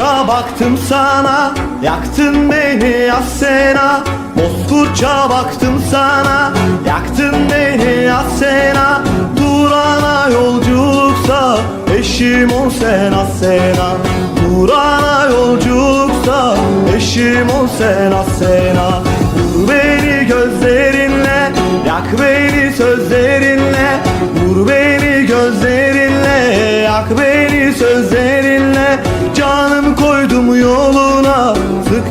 Bozkurtça baktım sana Yaktın beni Asena Bozkurtça baktım sana Yaktın beni Asena Durana yolculuksa Eşim ol sen Asena Durana yolculuksa Eşim ol sen Asena Vur beni gözlerinle Yak beni sözlerinle. Vur beni gözlerinle Yak beni sözlerinle. Sık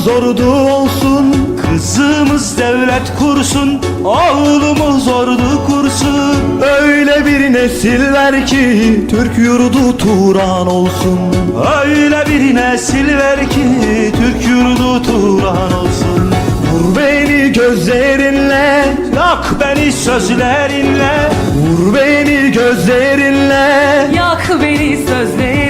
Oğlumuz ordu olsun Kızımız devlet kursun, oğlumuz ordu kursun. Öyle bir nesil ver ki Türk yurdu Turan olsun Öyle bir nesil ver ki Türk yurdu Turan olsun. Vur beni gözlerinle Yak beni sözlerinle, Vur beni gözlerinle Yak beni sözlerinle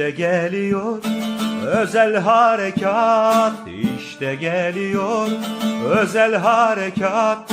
İşte geliyor özel harekat işte geliyor özel harekat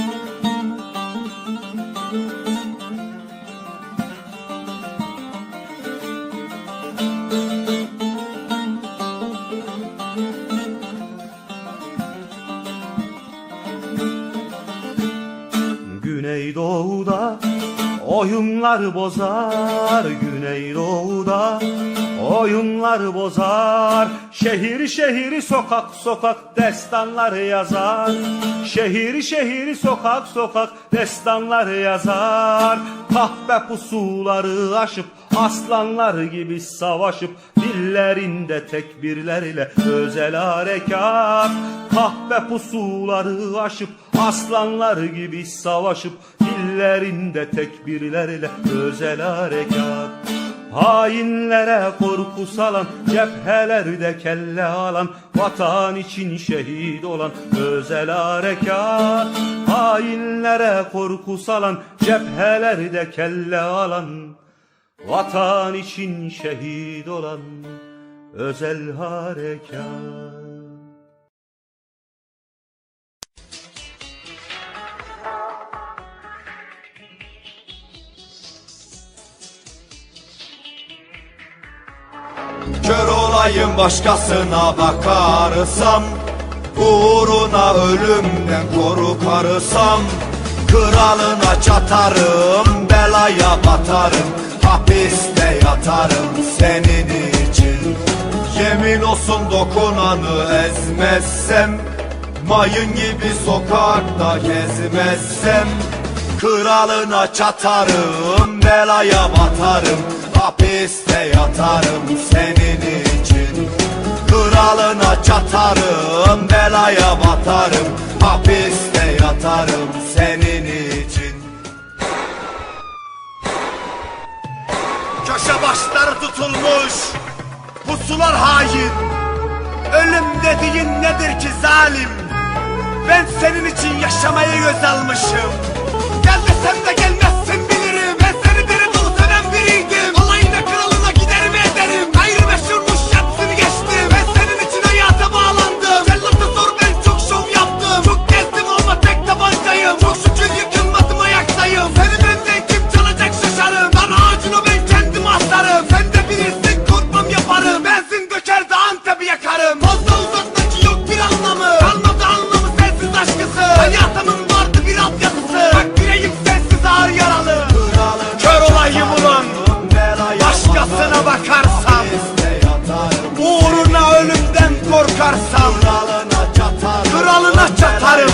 oyunlar bozar Güneydoğu'da oyunlar bozar Şehir şehir sokak sokak destanlar yazar. Şehir şehir sokak sokak destanlar yazar. Kahpe pusuları aşıp aslanlar gibi savaşıp Dillerinde tekbirlerle özel harekat. Kahpe pusuları aşıp aslanlar gibi savaşıp Dillerinde tekbirlerle özel harekat Hainlere korku salan, cephelerde kelle alan, vatan için şehit olan özel harekat. Hainlere korku salan, cephelerde kelle alan, vatan için şehit olan özel harekat. Olayım başkasına bakarsam Uğruna ölümden korkarsam Kralına çatarım belaya batarım Hapiste yatarım senin için. Yemin olsun dokunanı ezmezsem Mayın gibi sokakta gezmezsem Kralına çatarım belaya batarım Hapiste yatarım senin için Kralına çatarım belaya batarım Hapiste yatarım senin için. Köşe başları tutulmuş Pusular hain. Ölüm dediğin nedir ki zalim? Ben senin için yaşamayı göz almışım. Gel desem de gelmezsin ölümden korkarsam Kralına çatarım.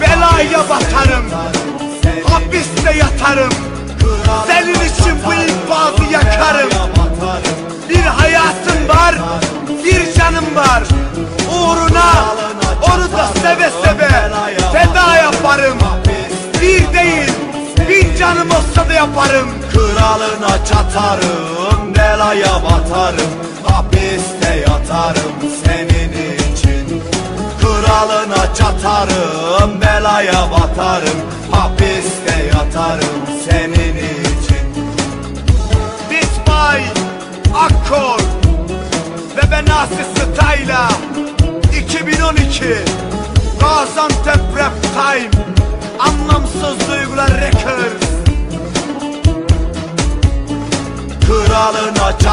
Belaya batarım. Hapiste yatarım. Senin için bu infazı yakarım. Bir hayatım var Bir canım var. Uğruna Onu da seve seve Feda yaparım. Bir değil Bir canım olsa da yaparım. Kralına çatarım Belaya batarım. Hapiste yatarım çatarım Belaya batarım Hapiste yatarım Senin için. Bitbay Akkor ve ben Asi Style'a 2012 Gaziantep Rap Time Anlamsız Duygular Records Kralına çat